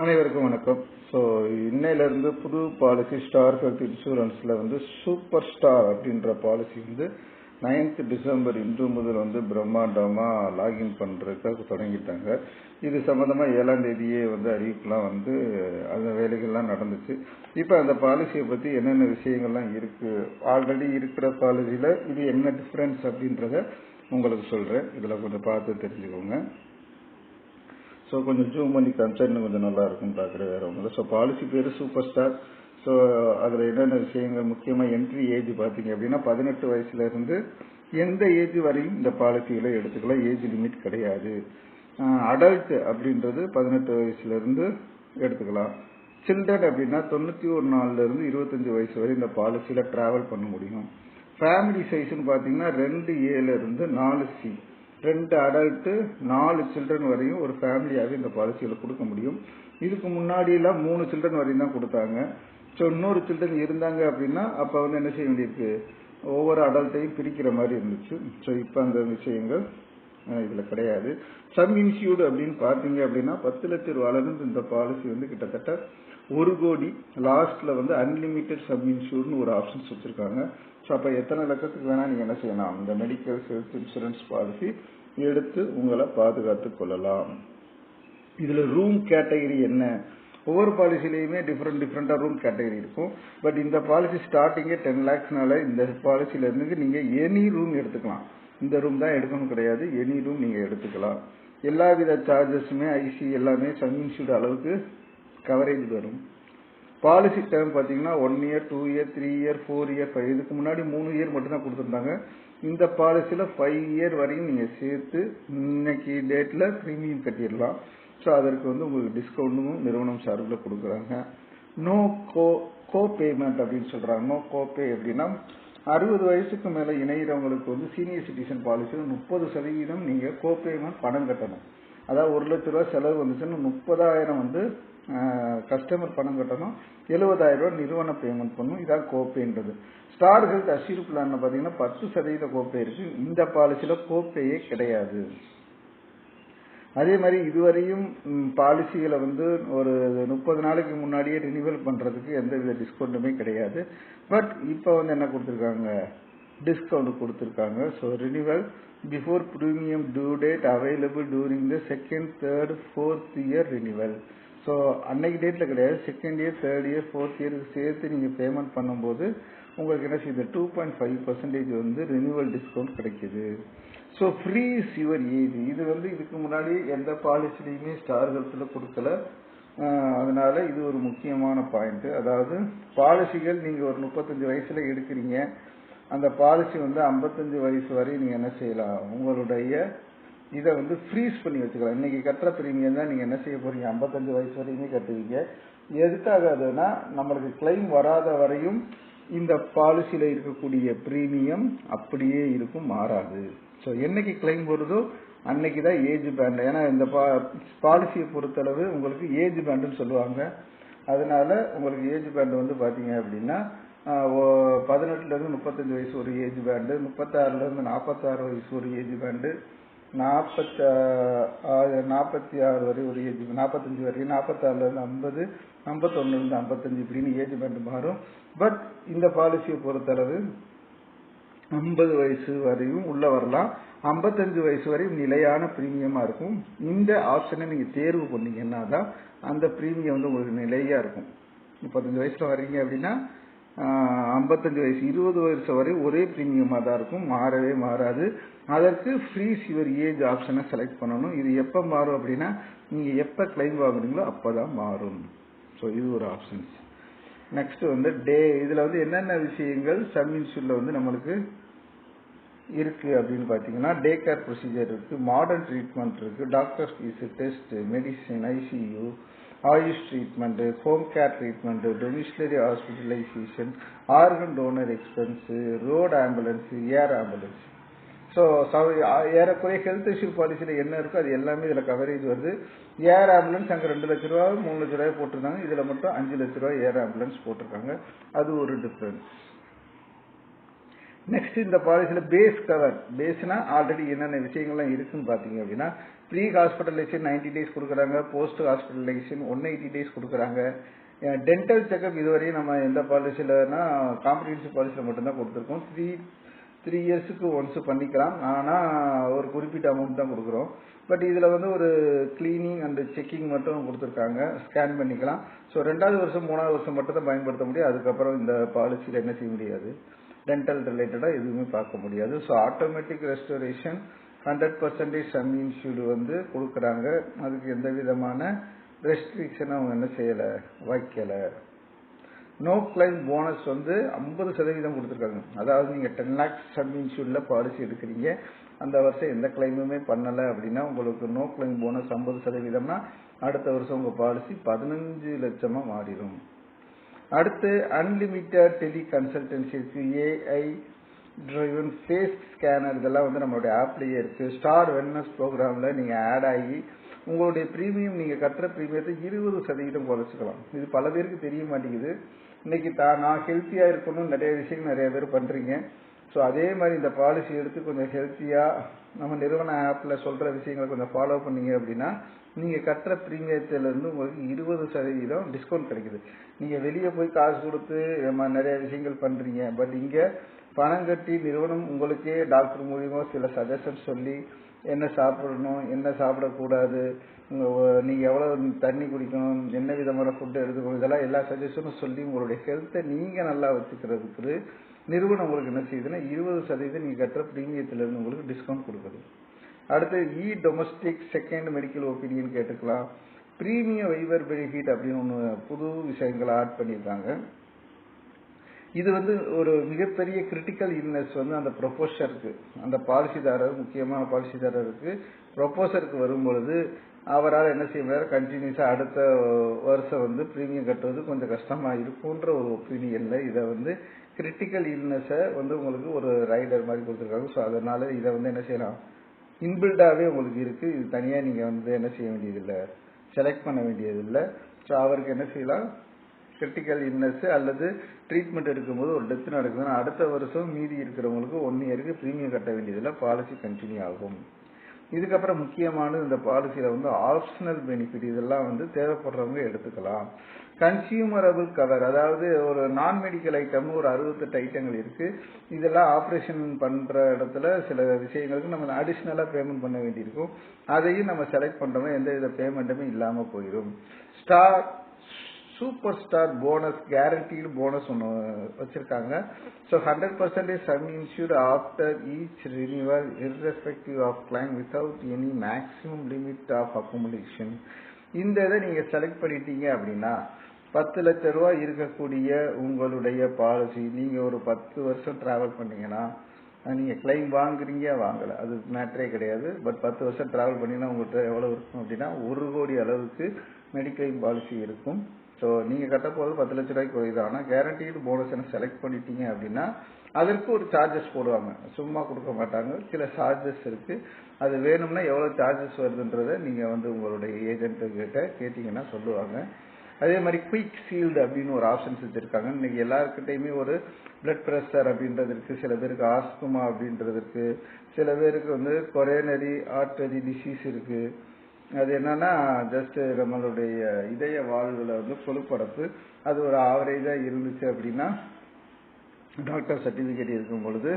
அனைவருக்கும் வணக்கம். ஸோ இன்னையிலிருந்து புது பாலிசி ஸ்டார் ஹெல்த் இன்சூரன்ஸில் வந்து சூப்பர் ஸ்டார் அப்படின்ற பாலிசி வந்து நைன்த் டிசம்பர் இன்று முதல் வந்து பிரம்மாண்டமாக லாகின் பண்ணுறதுக்காக தொடங்கிட்டாங்க. இது சம்மந்தமாக ஏழாம் தேதியே வந்து அறிவிப்புலாம் வந்து அந்த வேலைகள்லாம் நடந்துச்சு. இப்போ அந்த பாலிசியை பற்றி என்னென்ன விஷயங்கள்லாம் இருக்குது ஆல்ரெடி இருக்கிற பாலிசியில் இது என்ன டிஃப்ரென்ஸ் அப்படின்றத உங்களுக்கு சொல்கிறேன் இதில் கொஞ்சம் பார்த்து தெரிஞ்சுக்கோங்க. ஸோ கொஞ்சம் ஜூம் பண்ணி கன்சர்ன் கொஞ்சம் நல்லா இருக்கும் பார்க்குற வேற ஒன்றும் ஸோ பாலிசி பேர் சூப்பர் ஸ்டார் ஸோ அதில் என்னென்ன விஷயங்கள் முக்கியமாக என்ட்ரி ஏஜ் பார்த்தீங்க அப்படின்னா பதினெட்டு வயசுலேருந்து எந்த ஏஜ் வரையும் இந்த பாலிசிகளை எடுத்துக்கலாம். ஏஜ் லிமிட் கிடையாது. அடல்ட் அப்படின்றது பதினெட்டு வயசுலேருந்து எடுத்துக்கலாம். சில்ட்ரன் அப்படின்னா தொண்ணூற்றி ஒரு நாலுலேருந்து இருபத்தஞ்சி வயசு வரை இந்த பாலிசியில் ட்ராவல் பண்ண முடியும். ஃபேமிலி சைஸ்ன்னு பார்த்தீங்கன்னா ரெண்டு ஏலேருந்து நாலு சி ரெண்டு அடல்ட்டு நாலு சில்ட்ரன் வரையும் ஒரு ஃபேமிலியாகவே இந்த பாலிசியில் கொடுக்க முடியும். இதுக்கு முன்னாடியெல்லாம் மூணு சில்ட்ரன் வரையும் தான் கொடுத்தாங்க. ஸோ இன்னொரு சில்ட்ரன் இருந்தாங்க அப்படின்னா அப்போ வந்து என்ன செய்ய வேண்டியிருக்கு? ஒவ்வொரு அடல்ட்டையும் பிரிக்கிற மாதிரி இருந்துச்சு. ஸோ இப்போ அந்த விஷயங்கள் இதில் கிடையாது. சம் இன்சியூடு அப்படின்னு பார்த்தீங்க அப்படின்னா பத்து லட்சம் ரூபாயிலிருந்து இந்த பாலிசி வந்து கிட்டத்தட்ட ஒரு கோடி லாஸ்ட்ல வந்து அன்லிமிட்டெட் சப் இன்சூர்னு ஒரு ஆப்ஷன்ஸ் வச்சிருக்காங்க. ஸோ அப்போ எத்தனை லட்சத்துக்கு வேணால் நீங்கள் என்ன செய்யலாம்? இந்த மெடிக்கல் ஹெல்த் இன்சூரன்ஸ் பாலிசி எடுத்து உங்களை பாதுகாத்து கொள்ளலாம். இதில் ரூம் கேட்டகரி என்ன? ஒவ்வொரு பாலிசிலையுமே டிஃப்ரெண்ட் டிஃப்ரெண்ட்டாக ரூம் கேட்டகரி இருக்கும். பட் இந்த பாலிசி ஸ்டார்டிங்கே டென் லேக்ஸ்னால இந்த பாலிசியிலேருந்து நீங்கள் எனி ரூம் எடுத்துக்கலாம். இந்த ரூம் தான் எடுக்கணும் கிடையாது. எனி ரூம் நீங்கள் எடுத்துக்கலாம். எல்லா வித சார்ஜஸுமே ஐசி எல்லாமே சம் இன்சூர்ட் அளவுக்கு கவரேஜ் வரும். பாலிசி டேர்ம் பார்த்தீங்கன்னா one year two year three year four year five இதுக்கு முன்னாடி மூணு இயர் மட்டும் தான் கொடுத்துருந்தாங்க. இந்த பாலிசியில் ஃபைவ் இயர் வரையும் நீங்கள் சேர்த்து இன்னைக்கு டேட்டில் ப்ரீமியம் கட்டிடலாம். ஸோ அதற்கு வந்து உங்களுக்கு டிஸ்கவுண்ட்டும் நிறுவனம் சார்பில் கொடுக்குறாங்க. நோ கோ கோ பேமெண்ட் அப்படின்னு சொல்கிறாங்க நோ கோ பே அப்படின்னா அறுபது வயசுக்கு மேலே இணைகிறவங்களுக்கு வந்து சீனியர் சிட்டிசன் பாலிசியில் முப்பது சதவீதம் நீங்கள் கோ பேமெண்ட் பணம் கட்டணும். அதாவது ஒரு லட்ச ரூபா செலவு வந்துச்சுன்னா முப்பதாயிரம் வந்து கஸ்டமர் பணம் கட்டணும். எழுபதாயிரம் ரூபாய் நிறுவன பேமெண்ட் பண்ணும் இதான் கோப்பேன்றது ஸ்டார் ஹெல்த் அசீர் பிளான் பார்த்தீங்கன்னா பத்து சதவீத கோப்பை இருக்கு. இந்த பாலிசியில கோப்பையே கிடையாது. அதே மாதிரி இதுவரையும் பாலிசிகளை வந்து ஒரு முப்பது நாளைக்கு முன்னாடியே ரினிவல் பண்றதுக்கு எந்த வித டிஸ்கவுண்ட்டுமே கிடையாது. பட் இப்போ வந்து என்ன கொடுத்துருக்காங்க? டிஸ்கவுண்ட் கொடுத்துருக்காங்க. So renewal before premium due date available during the second third fourth year renewal so அன்னைக்கு டேட்டில் கிடையாது. Second year third year fourth இயருக்கு சேர்த்து நீங்கள் பேமெண்ட் பண்ணும்போது உங்களுக்கு என்ன செய்யுது? டூ பாயிண்ட் ஃபைவ் பர்சன்டேஜ் வந்து ரினியூவல் டிஸ்கவுண்ட் கிடைக்குது. ஸோ ஃப்ரீ யுவர் ஏஜ் இது வந்து இதுக்கு முன்னாடி எந்த பாலிசிலையுமே ஸ்டார் ஹெல்த்தில் கொடுக்கல. அதனால இது ஒரு முக்கியமான பாயிண்ட் அதாவது பாலிசிகள் நீங்கள் ஒரு முப்பத்தஞ்சு வயசில் எடுக்கிறீங்க. அந்த பாலிசி வந்து ஐம்பத்தஞ்சு வயசு வரை நீங்கள் என்ன செய்யலாம்? உங்களுடைய இதை வந்து ஃப்ரீஸ் பண்ணி வச்சுக்கலாம். இன்னைக்கு கட்டுற பிரீமியம் தான் நீங்கள் என்ன செய்ய போறீங்க? ஐம்பத்தஞ்சு வயசு வரையுமே கட்டுவீங்க. எதுக்காக அதுனா நம்மளுக்கு கிளைம் வராத வரையும் இந்த பாலிசியில் இருக்கக்கூடிய பிரீமியம் அப்படியே இருக்கும் மாறாது. ஸோ என்னைக்கு கிளைம் வருதோ அன்னைக்கு தான் ஏஜ் பேண்ட் ஏன்னா இந்த பாலிசியை பொறுத்தளவு உங்களுக்கு ஏஜ் பேண்டுன்னு சொல்லுவாங்க. அதனால உங்களுக்கு ஏஜ் பேண்ட் வந்து பார்த்தீங்க அப்படின்னா பதினெட்டுல இருந்து முப்பத்தஞ்சு வயசு ஒரு ஏஜ் பேண்டு முப்பத்தாறுல இருந்து நாற்பத்தாறு வயசு ஒரு ஏஜ் பேண்டு நாற்பத்தி நாற்பத்தி ஆறு வரை ஒரு ஏஜ் நாற்பத்தஞ்சு வரையும் நாற்பத்தாறுலேருந்து ஐம்பது ஐம்பத்தொன்னுலேருந்து ஐம்பத்தஞ்சு இப்படின்னு ஏஜ் பேண்ட் மாறும். பட் இந்த பாலிசியை பொறுத்தளவு ஐம்பது வயசு வரையும் உள்ள வரலாம். ஐம்பத்தஞ்சு வயசு வரையும் நிலையான ப்ரீமியமாக இருக்கும். இந்த ஆப்ஷனை நீங்கள் தேர்வு பண்ணீங்கன்னா தான் அந்த பிரீமியம் வந்து உங்களுக்கு நிலையாக இருக்கும். முப்பத்தஞ்சு வயசில் வர்றீங்க அப்படின்னா ஐம்பத்தஞ்சு வயசு இருபது வயசு வரை ஒரே ப்ரீமியமாக தான் இருக்கும். மாறவே மாறாது. அதற்கு ஃப்ரீ சிவர் ஏஜ் ஆப்ஷனை செலக்ட் பண்ணணும். இது எப்போ மாறும் அப்படின்னா நீங்கள் எப்போ கிளைம் வாங்குறீங்களோ அப்போ தான் மாறும். ஸோ இது ஒரு ஆப்ஷன்ஸ் நெக்ஸ்ட் வந்து டே இதில் வந்து என்னென்ன விஷயங்கள் சம் வந்து நம்மளுக்கு இருக்குது அப்படின்னு பார்த்தீங்கன்னா டே கேர் ப்ரொசீஜர் இருக்குது மாடர்ன் ட்ரீட்மெண்ட் இருக்குது doctor fees test medicine ICU AYUSH treatment home care treatment domiciliary hospitalisation organ donor expense road ambulance air ambulance so ஏறக்குறைய ஹெல்த் இஷ்யூ பாலிசியில் என்ன இருக்கோ அது எல்லாமே இதில் கவரேஜ் வருது ஏர் ஆம்புலன்ஸ் அங்கே ரெண்டு லட்ச ரூபா மூணு லட்ச ரூபாய் போட்டிருந்தாங்க. இதில் மட்டும் அஞ்சு லட்ச ரூபாய் ஏர் ஆம்புலன்ஸ் போட்டிருக்காங்க. அது ஒரு டிஃப்ரெண்ட் நெக்ஸ்ட் இந்த பாலிசியில் பேஸ் கவர் பேஸ்னா ஆல்ரெடி என்னென்ன விஷயங்கள்லாம் இருக்குன்னு பார்த்தீங்க அப்படின்னா ப்ரீ ஹாஸ்பிட்டலைசேஷன் நைன்டி டேஸ் கொடுக்குறாங்க post hospitalisation one eighty days கொடுக்குறாங்க டென்டல் செக்அப் இதுவரையும் நம்ம எந்த பாலிசிலனா காம்ப்ரிஹென்சிவ் பாலிசியில் மட்டும்தான் கொடுத்துருக்கோம். த்ரீ த்ரீ இயர்ஸுக்கு ஒன்ஸ் பண்ணிக்கலாம். ஆனால் ஒரு குறிப்பிட்ட அமௌண்ட் தான் கொடுக்குறோம். பட் இதில் வந்து ஒரு கிளீனிங் அண்ட் செக்கிங் மட்டும் கொடுத்துருக்காங்க. ஸ்கேன் பண்ணிக்கலாம். ஸோ ரெண்டாவது வருஷம் மூணாவது வருஷம் மட்டும் தான் பயன்படுத்த முடியும். அதுக்கப்புறம் இந்த பாலிசியில் என்ன செய்ய முடியாது. டென்டல் ரிலேட்டடாக எதுவுமே பார்க்க முடியாது. So automatic restoration hundred percentage sum insured வந்து கொடுக்குறாங்க. அதுக்கு எந்த விதமான ரெஸ்ட்ரிக்ஷன் அவங்க என்ன செய்யலை? வைக்கலை. நோ கிளைம் போனஸ் வந்து ஐம்பது சதவீதம் கொடுத்துருக்காங்க. அதாவது நீங்கள் டென் லேக்ஸ் சம் இன்சூர்டில் பாலிசி எடுக்கிறீங்க. அந்த வருஷம் எந்த கிளைமுமே பண்ணலை அப்படின்னா உங்களுக்கு நோ கிளைம் போனஸ் ஐம்பது சதவீதம்னா அடுத்த வருஷம் உங்கள் பாலிசி பதினஞ்சு லட்சமாக மாறிடும். அடுத்து அன்லிமிட்டட் டெலி கன்சல்டன்சி இருக்கு ஏஐ ட்ரைவன் ஃபேஸ் ஸ்கேனர் இதெல்லாம் வந்து நம்மளுடைய ஆப்லேயே இருக்கு. ஸ்டார் வெல்னஸ் ப்ரோக்ராமில் நீங்கள் ஆட் ஆகி உங்களுடைய ப்ரீமியம் நீங்கள் கட்டுற ப்ரீமியத்தை இருபது சதவீதம் குறைச்சிக்கலாம். இது பல பேருக்கு தெரிய மாட்டேங்குது. இன்னைக்கு தான் நான் ஹெல்த்தியாக இருக்கணும் நிறைய விஷயங்கள் நிறைய பேர் பண்ணுறீங்க ஸோ அதே மாதிரி இந்த பாலிசி எடுத்து கொஞ்சம் ஹெல்த்தியாக நம்ம நிறுவன ஆப்பில் சொல்கிற விஷயங்களை கொஞ்சம் ஃபாலோ பண்ணீங்க அப்படின்னா நீங்கள் கட்டுற ப்ரீமியத்திலேருந்து உங்களுக்கு இருபது சதவீதம் டிஸ்கவுண்ட் கிடைக்குது. நீங்கள் வெளியே போய் காசு கொடுத்து நம்ம நிறைய விஷயங்கள் பண்ணுறீங்க பட் இங்கே பணம் கட்டி நிறுவனம் உங்களுக்கே டாக்டர் மூலியமாக சில சஜஷன் சொல்லி என்ன சாப்பிடணும் என்ன சாப்பிடக்கூடாது நீங்கள் எவ்வளோ தண்ணி குடிக்கணும் என்ன விதமான ஃபுட்டு எடுத்துக்கணும் இதெல்லாம் எல்லா சஜஷனும் சொல்லி உங்களுடைய ஹெல்த்தை நீங்கள் நல்லா வச்சுக்கிறதுக்கு நிறுவனம் உங்களுக்கு என்ன செய்யுதுன்னா இருபது சதவீதம் நீங்கள் கட்டுற ப்ரீமியத்திலேருந்து உங்களுக்கு டிஸ்கவுண்ட் கொடுக்குது. அடுத்து இ டொமஸ்டிக் செகண்ட் மெடிக்கல் ஒப்பீனியன் கேட்டுக்கலாம். ப்ரீமியம் வைவர் பெனிஃபிட் அப்படின்னு ஒன்று புது விஷயங்களை ஆட் பண்ணியிருக்காங்க. இது வந்து ஒரு மிகப்பெரிய கிரிட்டிக்கல் இல்னஸ் வந்து அந்த ப்ரொபோசருக்கு அந்த பாலிசிதாரர் முக்கியமான பாலிசிதாரருக்கு ப்ரொபோசருக்கு வரும்பொழுது அவரால் என்ன செய்ய முடியாது கண்டினியூஸாக அடுத்த வருஷம் வந்து ப்ரீமியம் கட்டுறது கொஞ்சம் கஷ்டமாக இருக்குன்ற ஒரு ஒப்பீனியனில் இதை வந்து கிரிட்டிக்கல் இல்னஸை வந்து உங்களுக்கு ஒரு ரைடர் மாதிரி கொடுத்துருக்காங்க. ஸோ அதனால இதை வந்து என்ன செய்யலாம்? இன்பில்டாகவே உங்களுக்கு இருக்குது இது தனியாக நீங்கள் வந்து என்ன செய்ய வேண்டியதில்லை. செலக்ட் பண்ண வேண்டியதில்லை. ஸோ அவருக்கு என்ன செய்யலாம்? கிரிட்டிக்கல் இல்னஸ் அல்லது ட்ரீட்மெண்ட் எடுக்கும்போது ஒரு டெத் நடக்குதுன்னா அடுத்த வருஷம் மீதி இருக்கிறவங்களுக்கு ஒன் இயருக்கு ப்ரீமியம் கட்ட வேண்டியதில்லை. பாலிசி கண்டினியூ ஆகும். இதுக்கப்புறம் முக்கியமான இந்த பாலிசியில் வந்து ஆப்ஷனல் பெனிஃபிட் இதெல்லாம் வந்து தேவைப்படுறவங்க எடுத்துக்கலாம். கன்சியூமரபிள் கவர் அதாவது ஒரு நான் மெடிக்கல் ஐட்டம் ஒரு அறுபத்தெட்டு ஐட்டங்கள் இருக்கு. இதெல்லாம் ஆப்ரேஷன் பண்ற இடத்துல சில விஷயங்களுக்கு நம்ம அடிஷ்னலாக பேமெண்ட் பண்ண வேண்டியிருக்கும். அதையும் நம்ம செலக்ட் பண்றோம் எந்த வித பேமெண்ட்டுமே இல்லாமல் போயிடும் Star Super Star bonus guaranteed bonus ஒன்று வச்சிருக்காங்க. So hundred percentage sum insured after each renewal irrespective of claim without any maximum limit of accumulation இந்த இதை நீங்கள் செலக்ட் பண்ணிட்டீங்க அப்படின்னா பத்து லட்ச ரூபா இருக்கக்கூடிய உங்களுடைய பாலிசி நீங்கள் ஒரு பத்து வருஷம் ட்ராவல் பண்ணீங்கன்னா நீங்கள் கிளைம் வாங்குறீங்க வாங்கலை. அது மேட்ரே கிடையாது. பட் பத்து வருஷம் ட்ராவல் பண்ணிங்கன்னா உங்கள்கிட்ட எவ்வளோ இருக்கும் அப்படின்னா ஒரு கோடி அளவுக்கு மெடிக்ளைம் பாலிசி இருக்கும். ஸோ நீங்கள் கட்ட போகிறது பத்து லட்ச ரூபாய்க்கு குறையுது ஆனால் கேரண்டீடு போனஸ் செலக்ட் பண்ணிட்டீங்க அப்படின்னா அதற்கு ஒரு சார்ஜஸ் போடுவாங்க. சும்மா கொடுக்க மாட்டாங்க. சில சார்ஜஸ் இருக்குது அது வேணும்னா எவ்வளோ சார்ஜஸ் வருதுன்றதை நீங்கள் வந்து உங்களுடைய ஏஜென்ட்டு கிட்ட கேட்டிங்கன்னா சொல்லுவாங்க. அதே மாதிரி குயிக் சீல்டு அப்படின்னு ஒரு ஆப்ஷன்ஸ் வச்சுருக்காங்க. இன்னைக்கு எல்லாருக்கிட்டையுமே ஒரு பிளட் ப்ரெஷர் அப்படின்றது இருக்குது சில பேருக்கு ஆஸ்துமா அப்படின்றது இருக்குது சில பேருக்கு வந்து கொரோனரி ஆர்டரி டிசீஸ் இருக்குது அது என்னன்னா ஜஸ்ட் நம்மளுடைய இதய வாழ்வுல வந்து கொழுப்படப்பு அது ஒரு ஆவரேஜா இருந்துச்சு அப்படின்னா டாக்டர் சர்டிபிகேட் இருக்கும் பொழுது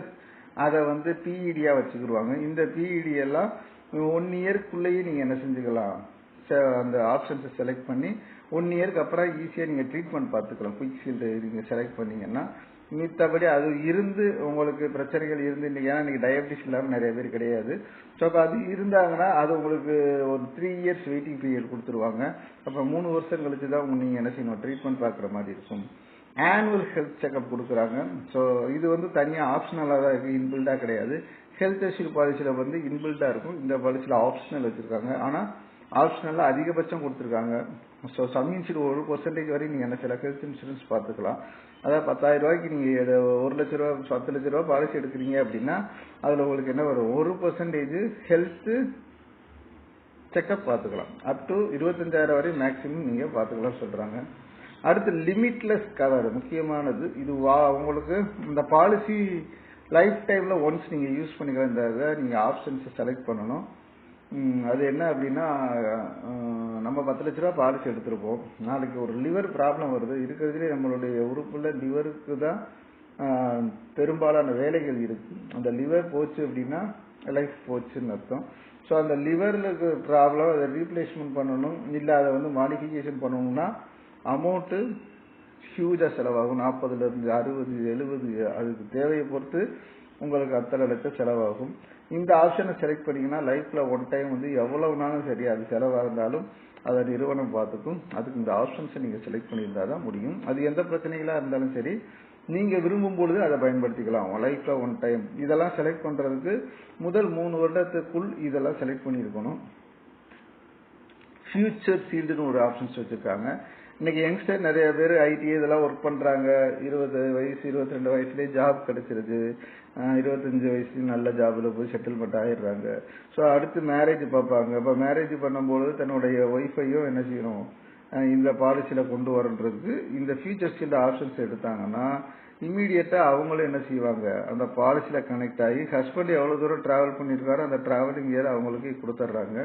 அதை வந்து பிஇடியா வச்சுக்கிடுவாங்க. இந்த பிஇடி எல்லாம் ஒன் இயர்க்குள்ளேயே நீங்க என்ன செஞ்சுக்கலாம்? அந்த ஆப்ஷன்ஸை செலக்ட் பண்ணி ஒன் இயர்க்கு அப்புறம் ஈஸியாக நீங்கள் ட்ரீட்மெண்ட் பார்த்துக்கலாம். குயிக் ஷீல்டு நீங்கள் செலக்ட் பண்ணீங்கன்னா மித்தபடி அது இருந்து உங்களுக்கு பிரச்சனைகள் இருந்து இன்னைக்கு ஏன்னா இன்னைக்கு டயபிட்டிஸ் இல்லாமல் நிறைய பேர் கிடையாது. ஸோ அது இருந்தாங்கன்னா அது உங்களுக்கு ஒரு த்ரீ இயர்ஸ் வெயிட்டிங் பீரியட் கொடுத்துருவாங்க. அப்புறம் மூணு வருஷம் கழிச்சு தான் நீங்கள் என்ன செய்யணும்? ட்ரீட்மெண்ட் பார்க்குற மாதிரி இருக்கும். ஆனுவல் ஹெல்த் செக்அப் கொடுக்குறாங்க. ஸோ இது வந்து தனியாக ஆப்ஷனலாக தான் இருக்குது இன்பில்டாக கிடையாது. ஹெல்த் இஷ்யூ பாலிசியில் வந்து இன்பில்டாக இருக்கும். இந்த பாலிசியில் ஆப்ஷனல் வச்சுருக்காங்க. ஆனால் ஆப்ஷனலில் அதிகபட்சம் கொடுத்துருக்காங்க. ஸோ சம் இன்சூர் ஒரு பர்சன்டேஜ் வரையும் நீங்கள் என்ன சில ஹெல்த் இன்சூரன்ஸ் பார்த்துக்கலாம். அதாவது பத்தாயிரம் ரூபாய்க்கு நீங்கள் ஒரு லட்ச ரூபா பத்து லட்ச ரூபா பாலிசி எடுக்கிறீங்க அப்படின்னா அதில் உங்களுக்கு என்ன வரும்? ஒரு பர்சன்டேஜ் ஹெல்த்து செக்அப் பார்த்துக்கலாம். அப் டு இருபத்தஞ்சாயிரம் வரை மேக்ஸிமம் நீங்கள் பார்த்துக்கலாம் சொல்கிறாங்க அடுத்து லிமிட்லெஸ் கவர் முக்கியமானது இது வா உங்களுக்கு இந்த பாலிசி லைஃப் டைமில் ஒன்ஸ் நீங்கள் யூஸ் பண்ணிக்கலாம். இந்த இதை நீங்கள் ஆப்ஷன்ஸை செலக்ட் பண்ணணும். அது என்ன அப்படின்னா நம்ம பத்து லட்ச ரூபா பாலிசி எடுத்திருப்போம். நாளைக்கு ஒரு லிவர் ப்ராப்ளம் வருது. இருக்கிறதுலே நம்மளுடைய உறுப்புல லிவருக்கு தான் பெரும்பாலான வேலைகள் இருக்கு. அந்த லிவர் போச்சு அப்படின்னா லைஃப் போச்சுன்னு அர்த்தம். ஸோ அந்த லிவரில் இருக்கிற ப்ராப்ளம் அதை ரீப்ளேஸ்மெண்ட் பண்ணணும். இல்லை அதை வந்து மாடிஃபிகேஷன் பண்ணணும்னா அமௌண்ட்டு ஹியூஜாக செலவாகும். நாற்பதுலேருந்து அறுபது எழுபது அதுக்கு தேவையை பொறுத்து உங்களுக்கு அத்தனை லட்சம் செலவாகும். இந்த ஆப்ஷனை செலக்ட் பண்ணீங்கன்னா லைஃப்ல ஒன் டைம் வந்து எவ்வளவுனாலும் சரி அது செலவாக இருந்தாலும் அதை நிறுவனம் பார்த்துக்கும். அதுக்கு இந்த ஆப்ஷன்ஸை நீங்க செலக்ட் பண்ணியிருந்தா தான் முடியும். அது எந்த பிரச்சனைகளா இருந்தாலும் சரி நீங்க விரும்பும் பொழுது அதை பயன்படுத்திக்கலாம். லைஃப்ல ஒன் டைம் இதெல்லாம் செலக்ட் பண்றதுக்கு முதல் மூணு வருடத்துக்குள் இதெல்லாம் செலக்ட் பண்ணியிருக்கணும். ஃபியூச்சர் ஃபீல்டுன்னு ஒரு ஆப்ஷன்ஸ் வச்சிருக்காங்க. இன்னைக்கு யங்ஸ்டர் நிறைய பேர் ஐடி இதெல்லாம் ஒர்க் பண்றாங்க. இருபது வயசு இருபத்தி ரெண்டு வயசுலேயே ஜாப் கிடைச்சிருது. இருபத்தஞ்சு வயசு நல்ல ஜாப்ல போய் செட்டில்மெண்ட் ஆயிடுறாங்க. ஸோ அடுத்து மேரேஜ் பார்ப்பாங்க. இப்போ மேரேஜ் பண்ணும்போது தன்னுடைய ஒய்ஃபையும் என்ன செய்யணும்? இந்த பாலிசியில கொண்டு வரன்றதுக்கு இந்த ஃபியூச்சர் இந்த ஆப்ஷன்ஸ் எடுத்தாங்கன்னா இம்மீடியட்டா அவங்களும் என்ன செய்வாங்க? அந்த பாலிசியில கனெக்ட் ஆகி ஹஸ்பண்ட் எவ்வளவு தூரம் டிராவல் பண்ணிருக்காரோ அந்த டிராவலிங் இயர் அவங்களுக்கு கொடுத்துட்றாங்க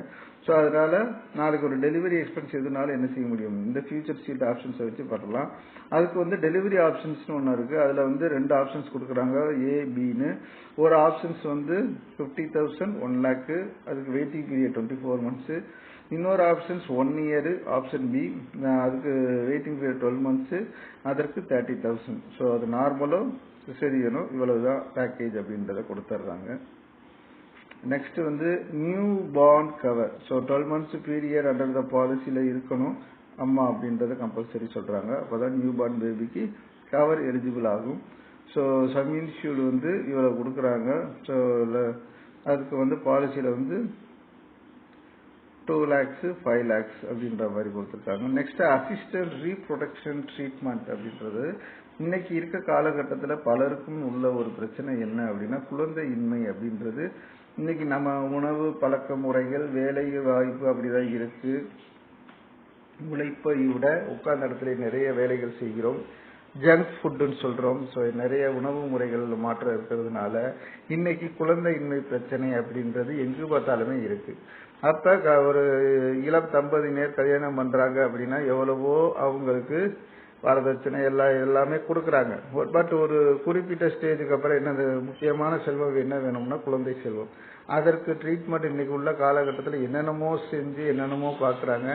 ஸோ அதனால நாளைக்கு ஒரு டெலிவரி எக்ஸ்பென்ஸ் எதுனாலும் என்ன செய்ய முடியும்? இந்த ஃபியூச்சர் சீட் ஆப்ஷன்ஸை வச்சு பண்ணலாம். அதுக்கு வந்து டெலிவரி ஆப்ஷன்ஸ்னு ஒன்று இருக்கு. அதுல வந்து ரெண்டு ஆப்ஷன்ஸ் கொடுக்குறாங்க. ஏ பின்னு ஒரு ஆப்ஷன்ஸ் வந்து ஃபிஃப்டி தௌசண்ட் ஒன் லேக்கு அதுக்கு waiting period twenty four months இன்னொரு options one year option B அதுக்கு வெயிட்டிங் பீரியட் டுவெல் மந்த்ஸு அதற்கு தேர்ட்டி தௌசண்ட் ஸோ அது நார்மலும் இவ்வளவு தான் பேக்கேஜ் அப்படின்றத கொடுத்துட்றாங்க நெக்ஸ்ட் வந்து newborn cover so twelve months period under the பாலிசியில் இருக்கணும் அம்மா அப்படின்றத கம்பல்சரி சொல்றாங்க. அப்போதான் நியூ பார்ன் பேபிக்கு கவர் எலிஜிபிள் ஆகும். ஸோ சம் இன்ஸ்டியூட் வந்து இவ்வளோ கொடுக்குறாங்க. ஸோ அதுக்கு வந்து பாலிசியில் வந்து டூ லேக்ஸ் ஃபைவ் லேக்ஸ் அப்படின்ற மாதிரி கொடுத்துருக்காங்க. நெக்ஸ்ட் அசிஸ்டன்ட் ரீப்ரொடக்ஷன் ட்ரீட்மெண்ட் அப்படின்றது. இன்னைக்கு இருக்க காலகட்டத்தில் பலருக்கும் உள்ள ஒரு பிரச்சனை என்ன அப்படின்னா குழந்தை இன்மை அப்படின்றது. இன்னைக்கு நம்ம உணவு பழக்க முறைகள் வேலை வாய்ப்பு அப்படிதான் இருக்கு. உழைப்பை விட உட்கார்ந்த இடத்துல நிறைய வேலைகள் செய்கிறோம். ஜங்க் ஃபுட்டுன்னு சொல்றோம். ஸோ நிறைய உணவு முறைகள் மாற்றம் இருக்கிறதுனால இன்னைக்கு குழந்தையின்மை பிரச்சனை அப்படின்றது எங்கு பார்த்தாலுமே இருக்கு. அப்போ க- ஒரு இளம் தம்பதியினர் கல்யாணம் பண்றாங்க அப்படின்னா எவ்வளவோ அவங்களுக்கு வரதட்சணை எல்லாம் எல்லாமே கொடுக்குறாங்க. பட் ஒரு குறிப்பிட்ட ஸ்டேஜுக்கு அப்புறம் என்னது முக்கியமான செல்வம் என்ன வேணும்னா குழந்தை செல்வம். அதற்கு ட்ரீட்மெண்ட் இன்னைக்கு உள்ள காலகட்டத்தில் என்னென்னமோ செஞ்சு என்னென்னமோ பார்க்குறாங்க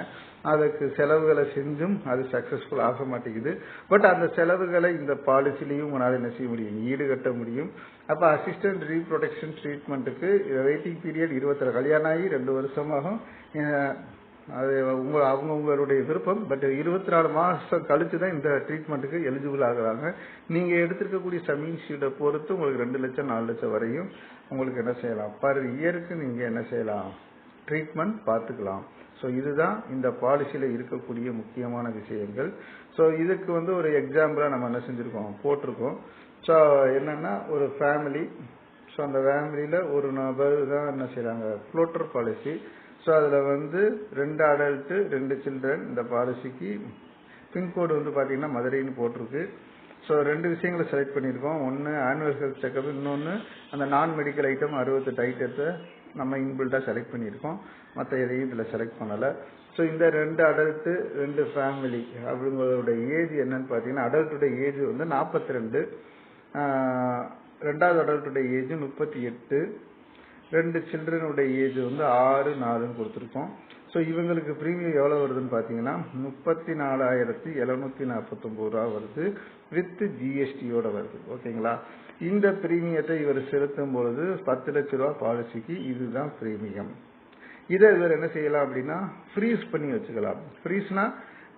அதுக்கு செலவுகளை செஞ்சும் அது சக்சஸ்ஃபுல் ஆக மாட்டேங்குது. பட் அந்த செலவுகளை இந்த பாலிசிலையும் உங்களால் என்ன செய்ய முடியும்? ஈடுகட்ட முடியும். அப்போ அசிஸ்டன்ட் ரீப்ரொடக்ஷன் ட்ரீட்மெண்ட்டுக்கு வெயிட்டிங் பீரியட் இருபத்தி கல்யாணம் ஆகி ரெண்டு வருஷமாகும். அது உங்க அவங்க உங்களுடைய விருப்பம். பட் இருபத்தி நாலு மாசம் கழிச்சு தான் இந்த ட்ரீட்மெண்ட்டுக்கு எலிஜிபிள் ஆகுறாங்க. நீங்க எடுத்திருக்கக்கூடிய சமீன் ஷீட்டை பொறுத்து உங்களுக்கு ரெண்டு லட்சம் நாலு லட்சம் வரையும் உங்களுக்கு என்ன செய்யலாம்? பர் இயருக்கு நீங்க என்ன செய்யலாம்? ட்ரீட்மெண்ட் பார்த்துக்கலாம். ஸோ இதுதான் இந்த பாலிசியில் இருக்கக்கூடிய முக்கியமான விஷயங்கள். ஸோ இதுக்கு வந்து ஒரு எக்ஸாம்பிளாக நம்ம என்ன செஞ்சுருக்கோம்? போட்டிருக்கோம். ஸோ என்னென்னா ஒரு ஃபேமிலி ஸோ அந்த ஃபேமிலியில் ஒரு நபர் தான் என்ன செய்கிறாங்க ஃப்ளோட்டர் பாலிசி ஸோ அதில் வந்து ரெண்டு அடல்ட்டு ரெண்டு சில்ட்ரன் இந்த பாலிசிக்கு பின்கோடு வந்து பார்த்தீங்கன்னா மதுரைன்னு போட்டிருக்கு. ஸோ ரெண்டு விஷயங்களை செலக்ட் பண்ணியிருக்கோம். ஒன்று ஆனுவல் ஹெல்த் செக்கப் இன்னொன்று அந்த நான் மெடிக்கல் ஐட்டம் அறுபத்தெட்டு ஐட்டத்தை நம்ம இன்பில்ட்டாக செலக்ட் பண்ணியிருக்கோம். மற்ற எதையும் இதில் செலக்ட் பண்ணலை. ஸோ இந்த ரெண்டு அடல்ட்டு ரெண்டு ஃபேமிலி அவங்களோட ஏஜ் என்னன்னு பார்த்தீங்கன்னா அடல்ட்டுடைய ஏஜ் வந்து நாற்பத்தி ரெண்டு ரெண்டாவது அடல்ட்டுடைய ஏஜ் முப்பத்தி எட்டு ரெண்டு சில்ட்ரனுடைய ஏஜ் வந்து ஆறு நாலுன்னு கொடுத்துருக்கோம். ஸோ இவங்களுக்கு ப்ரீமியம் எவ்வளோ வருதுன்னு பார்த்தீங்கன்னா முப்பத்தி நாலாயிரத்தி எழுநூத்தி நாற்பத்தொம்பது ரூபா வருது வித் ஜிஎஸ்டியோட வருது. ஓகேங்களா இந்த ப்ரீமியத்தை இவர் செலுத்தும் பொழுது பத்து லட்ச ரூபா பாலிசிக்கு இதுதான் ப்ரீமியம் இதை இவர் என்ன செய்யலாம் அப்படின்னா ஃப்ரீஸ் பண்ணி வச்சுக்கலாம். ஃப்ரீஸ்னா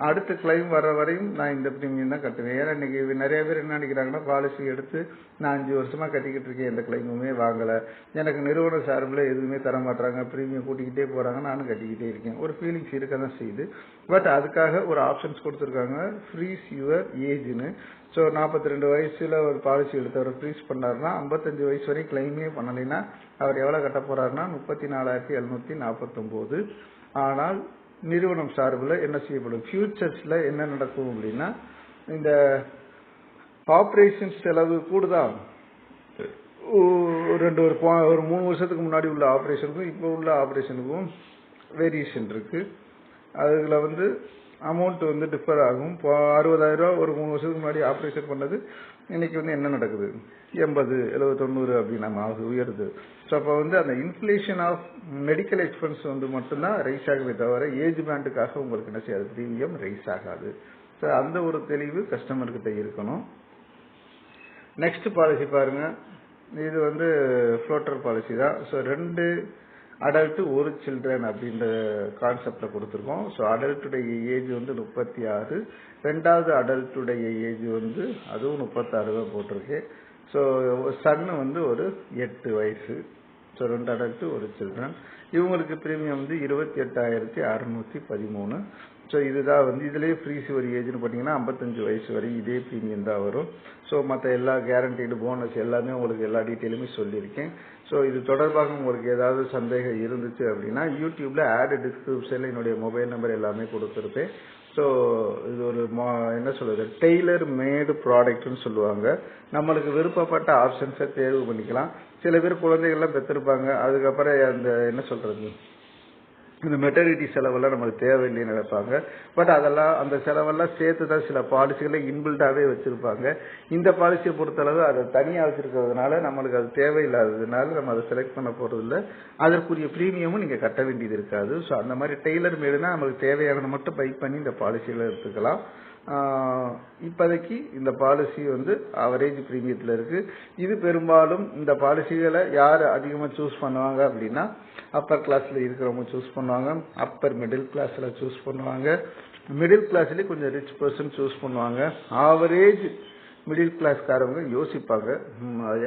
அடுத்த கிளைம் வர வரையும் நான் இந்த ப்ரீமியம் தான் கட்டுவேன். ஏன்னா இன்றைக்கி நிறைய பேர் என்ன நினைக்கிறாங்கன்னா பாலிசி எடுத்து நான் அஞ்சு வருஷமாக கட்டிக்கிட்டு இருக்கேன் எந்த கிளைமுமே வாங்கலை. எனக்கு நிறுவன சார்பில் எதுவுமே தர மாட்டாங்க ப்ரீமியம் கூட்டிக்கிட்டே போகிறாங்க நானும் கட்டிக்கிட்டே இருக்கேன். ஒரு ஃபீலிங்ஸ் இருக்க தான் செய்யுது. பட் அதுக்காக ஒரு ஆப்ஷன்ஸ் கொடுத்துருக்காங்க. ஃப்ரீஸ் யுவர் ஏஜ்னு ஸோ நாற்பத்தி ரெண்டு வயசில் ஒரு பாலிசி எடுத்தவர் ஃப்ரீஸ் பண்ணாருன்னா ஐம்பத்தஞ்சு வயசு வரைக்கும் கிளைமே பண்ணலைன்னா அவர் எவ்வளோ கட்ட போகிறாருன்னா முப்பத்தி நாலாயிரத்தி எழுநூற்றி நாற்பத்தொம்போது ஆனால் நிறுவனம் சார்பில் என்ன செய்யப்படும்? ஃபியூச்சர்ஸில் என்ன நடக்கும் அப்படின்னா இந்த ஆப்ரேஷன் செலவு கூடுதா? ஒரு ரெண்டு ஒரு ஒரு மூணு வருஷத்துக்கு முன்னாடி உள்ள ஆப்ரேஷனுக்கும் இப்போ உள்ள ஆப்ரேஷனுக்கும் வேரியேஷன் இருக்குது அதில் வந்து அமௌண்ட் வந்து டிஃபர் ஆகும். இப்போ அறுபதாயிரரூவா ஒரு மூணு வருஷத்துக்கு முன்னாடி ஆப்ரேஷன் பண்ணது இன்னைக்கு வந்து என்ன நடக்குது? எண்பது எழுபது தொண்ணூறு அப்படின்னு நம்ம ஆகுது உயருது. ஸோ அப்போ வந்து அந்த இன்ஃப்ளேஷன் ஆஃப் மெடிக்கல் எக்ஸ்பென்ஸ் வந்து மட்டும்தான் ரைஸ் ஆகுமே தவிர ஏஜ் பேண்டுக்காக உங்களுக்கு என்ன செய்யாது? ப்ரீமியம் ரைஸ் ஆகாது. ஸோ அந்த ஒரு தெளிவு கஸ்டமர்கிட்ட இருக்கணும். நெக்ஸ்ட் பாலிசி பாருங்க. இது வந்து ஃப்ளோட்டர் பாலிசி தான். ஸோ ரெண்டு அடல்ட்டு ஒரு சில்ட்ரன் அப்படின்ற கான்செப்டில் கொடுத்துருக்கோம். ஸோ அடல்ட்டுடைய ஏஜ் வந்து முப்பத்தி ஆறு. ரெண்டாவது அடல்ட்டுடைய ஏஜ் வந்து அதுவும் முப்பத்தாறு தான் போட்டிருக்கு. ஸோ சன்னு வந்து ஒரு எட்டு வயசு. ஸோ ரெண்டு அடல்ட்டு ஒரு சில்ட்ரன் இவங்களுக்கு பிரீமியம் வந்து இருபத்தி எட்டாயிரத்தி அறுநூத்தி பதிமூணு. ஸோ இதுதான் வந்து இதுலேயே ஃப்ரீ சிவர் ஏஜ்னு பார்த்தீங்கன்னா ஐம்பத்தஞ்சு வயசு வரை இதே ப்ரீமியம் தான் வரும். ஸோ மற்ற எல்லா கேரண்டீடு போனஸ் எல்லாமே உங்களுக்கு எல்லா டீட்டெயிலுமே சொல்லியிருக்கேன். ஸோ இது தொடர்பாக உங்களுக்கு ஏதாவது சந்தேகம் இருந்துச்சு அப்படின்னா யூடியூப்ல ஆட் டிஸ்கிரிப்ஷனில் என்னுடைய மொபைல் நம்பர் எல்லாமே கொடுத்துருப்பேன். ஸோ இது ஒரு மா என்ன சொல்றது டெய்லர் மேடு ப்ராடக்ட்னு சொல்லுவாங்க. நம்மளுக்கு விருப்பப்பட்ட ஆப்ஷன்ஸை தேர்வு பண்ணிக்கலாம். சில பேர் குழந்தைகள்லாம் பெற்றிருப்பாங்க அதுக்கப்புறம் அந்த என்ன சொல்றது இந்த மெட்டர்னிட்டி செலவெல்லாம் நமக்கு தேவையில்லைன்னு நினைப்பாங்க. பட் அதெல்லாம் அந்த செலவெல்லாம் சேர்த்து தான் சில பாலிசிகளை இன்பில்டாகவே வச்சிருப்பாங்க. இந்த பாலிசியை பொறுத்தளவு அதை தனியாக வச்சிருக்கிறதுனால நம்மளுக்கு அது தேவையில்லாததுனால நம்ம அதை செலக்ட் பண்ண போகிறதில்ல அதற்குரிய ப்ரீமியமும் நீங்கள் கட்ட வேண்டியது இருக்காது. ஸோ அந்த மாதிரி டெய்லர் மேடுனா நமக்கு தேவையானதை மட்டும் பை பண்ணி இந்த பாலிசிகளை எடுத்துக்கலாம். இப்போதைக்கு இந்த பாலிசி வந்து அவரேஜ் ப்ரீமியத்தில் இருக்கு. இது பெரும்பாலும் இந்த பாலிசிகளை யார் அதிகமாக சூஸ் பண்ணுவாங்க அப்படின்னா அப்பர் கிளாஸில் இருக்கிறவங்க சூஸ் பண்ணுவாங்க அப்பர் மிடில் கிளாஸில் சூஸ் பண்ணுவாங்க. மிடில் கிளாஸ்லேயே கொஞ்சம் ரிச் பர்சன் சூஸ் பண்ணுவாங்க. ஆவரேஜ் மிடில் கிளாஸ்காரவங்க யோசிப்பாங்க.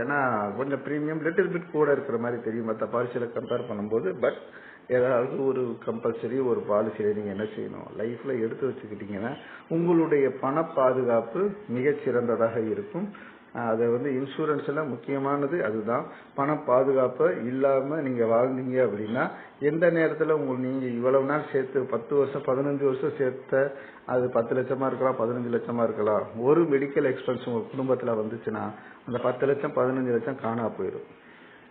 ஏன்னா கொஞ்சம் ப்ரீமியம் லிட்டில் பிட் கூட இருக்கிற மாதிரி தெரியும். மற்ற பாலிசியில் கம்பேர் பண்ணும்போது பட் ஏதாவது ஒரு கம்பல்சரி ஒரு பாலிசியில் நீங்கள் என்ன செய்யணும்? லைஃப்பில் எடுத்து வச்சுக்கிட்டீங்கன்னா உங்களுடைய பண பாதுகாப்பு மிகச்சிறந்ததாக இருக்கும். அதை வந்து இன்சூரன்ஸ்ல முக்கியமானது அதுதான். பண பாதுகாப்பு இல்லாமல் நீங்கள் வாழ்ந்தீங்க அப்படின்னா எந்த நேரத்தில் உங்களுக்கு நீங்கள் இவ்வளவு நாள் சேர்த்து பத்து வருஷம் பதினஞ்சு வருஷம் சேர்த்த அது பத்து லட்சமாக இருக்கலாம் பதினஞ்சு லட்சமாக இருக்கலாம். ஒரு மெடிக்கல் எக்ஸ்பென்ஸ் உங்கள் குடும்பத்தில் வந்துச்சுன்னா அந்த பத்து லட்சம் பதினஞ்சு லட்சம் காணா போயிடும்.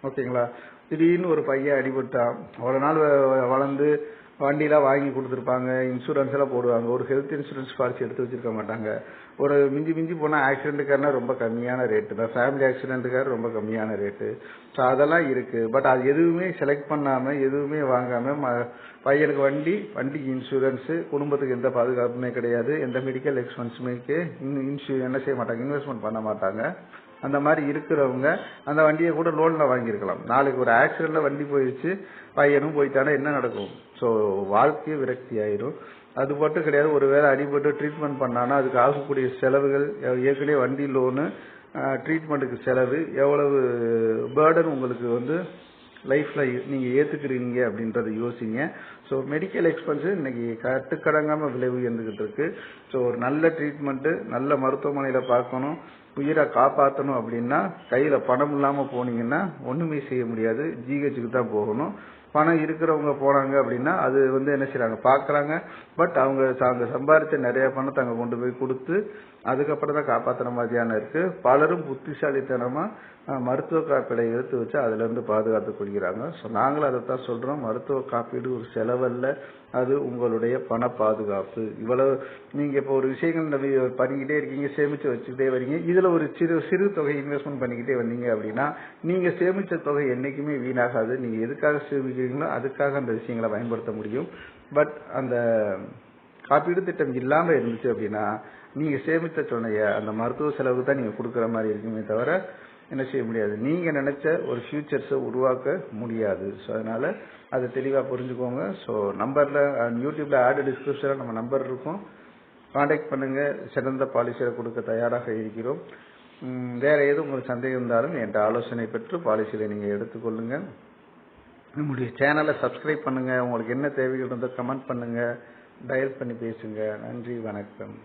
ஓகேங்களா? திடீர்னு ஒரு பையன் அடிபட்டான். அவ்வளவு நாள் வ- வளர்ந்து வண்டியெலாம் வாங்கி கொடுத்துருப்பாங்க இன்சூரன்ஸ் எல்லாம் போடுவாங்க. ஒரு ஹெல்த் இன்சூரன்ஸ் பாலிசி எடுத்து வச்சிருக்க மாட்டாங்க. ஒரு மிஞ்சி மிஞ்சி போனால் ஆக்சிடென்ட்டுக்காரனா ரொம்ப கம்மியான ரேட்டு தான். ஃபேமிலி ஆக்சிடென்ட்டுக்கார ரொம்ப கம்மியான ரேட்டு ஸோ அதெல்லாம் இருக்குது பட் அது எதுவுமே செலக்ட் பண்ணாமல் எதுவுமே வாங்காமல் ம- பையனுக்கு வண்டி வண்டிக்கு இன்சூரன்ஸு குடும்பத்துக்கு எந்த பாதுகாப்புமே கிடையாது. எந்த மெடிக்கல் எக்ஸ்பென்ஸுமே இன்சூ என்ன செய்ய மாட்டாங்க இன்வெஸ்ட்மெண்ட் பண்ண மாட்டாங்க. அந்த மாதிரி இருக்கிறவங்க அந்த வண்டியை கூட லோன்ல வாங்கியிருக்கலாம். நாளைக்கு ஒரு ஆக்சிடென்ட்ல வண்டி போயிடுச்சு பையனும் போயிட்டானா என்ன நடக்கும்? ஸோ வாழ்க்கையே விரக்தி ஆயிரும் அது மட்டும் கிடையாது ஒருவேளை அடிபட்டு ட்ரீட்மெண்ட் பண்ணானா அதுக்கு ஆகக்கூடிய செலவுகள் ஏற்கனவே வண்டி லோனு ட்ரீட்மெண்ட்டுக்கு செலவு எவ்வளவு பேர்டன் உங்களுக்கு வந்து லைஃப்ல நீங்கள் ஏத்துக்கிறீங்க அப்படின்றத யோசிங்க. ஸோ மெடிக்கல் எக்ஸ்பென்ஸ் இன்னைக்கு கட்டுக்கடங்காமல் விலை உயர்ந்துகிட்டு இருக்கு. ஸோ ஒரு நல்ல ட்ரீட்மெண்ட்டு நல்ல மருத்துவமனையில் பார்க்கணும் உயிரை காப்பாற்றணும் அப்படின்னா கையில் பணம் இல்லாமல் போனீங்கன்னா ஒன்றுமே செய்ய முடியாது. ஜிஹெச்சுக்கு தான் போகணும். பணம் இருக்கிறவங்க போனாங்க அப்படின்னா அது வந்து என்ன செய்கிறாங்க பார்க்குறாங்க. பட் அவங்க அவங்க சம்பாரிச்ச நிறைய பணத்தை அங்கே கொண்டு போய் கொடுத்து அதுக்கப்புறம் தான் காப்பாற்றுற மாதிரியான இருக்கு. பலரும் புத்திசாலித்தனமா மருத்துவ காப்பீடை எடுத்து வச்சு அதுல இருந்து பாதுகாத்துக் கொள்கிறாங்க. ஸோ நாங்களும் அதை தான் சொல்றோம். மருத்துவ காப்பீடு ஒரு செலவல்ல. அது உங்களுடைய பண பாதுகாப்பு இவ்வளவு நீங்க இப்போ ஒரு விஷயங்கள் நம்பி பண்ணிக்கிட்டே இருக்கீங்க சேமிச்சு வச்சுக்கிட்டே வரீங்க. இதுல ஒரு சிறு சிறு தொகை இன்வெஸ்ட்மெண்ட் பண்ணிக்கிட்டே வந்தீங்க அப்படின்னா நீங்க சேமிச்ச தொகை என்னைக்குமே வீணாகாது. நீங்க எதுக்காக சேமிக்கிறீங்களோ அதுக்காக அந்த விஷயங்களை பயன்படுத்த முடியும். பட் அந்த காப்பீடு திட்டம் இல்லாம இருந்துச்சு அப்படின்னா நீங்க சேமித்த சொன்னைய அந்த மருத்துவ செலவு தான் நீங்க கொடுக்குற மாதிரி இருக்குமே தவிர என்ன செய்ய முடியாது. நீங்க நினைச்ச ஒரு ஃபியூச்சர்ஸை உருவாக்க முடியாது. ஸோ அதனால அதை தெளிவா புரிஞ்சுக்கோங்க. ஸோ நம்பர்ல யூடியூப்ல ஆட் டிஸ்கிரிப்ஷன்ல நம்ம நம்பர் இருக்கும். காண்டாக்ட் பண்ணுங்க. சிறந்த பாலிசியை கொடுக்க தயாராக இருக்கிறோம். வேறு வேற ஏதும் உங்களுக்கு சந்தேகம் இருந்தாலும் என்கிட்ட ஆலோசனை பெற்று பாலிசியில் நீங்க எடுத்துக்கொள்ளுங்க. நம்முடைய சேனலை சப்ஸ்கிரைப் பண்ணுங்க. உங்களுக்கு என்ன தேவைகள் இருந்தால் கமெண்ட் பண்ணுங்க. டயல் பண்ணி பேசுங்க. நன்றி வணக்கம்.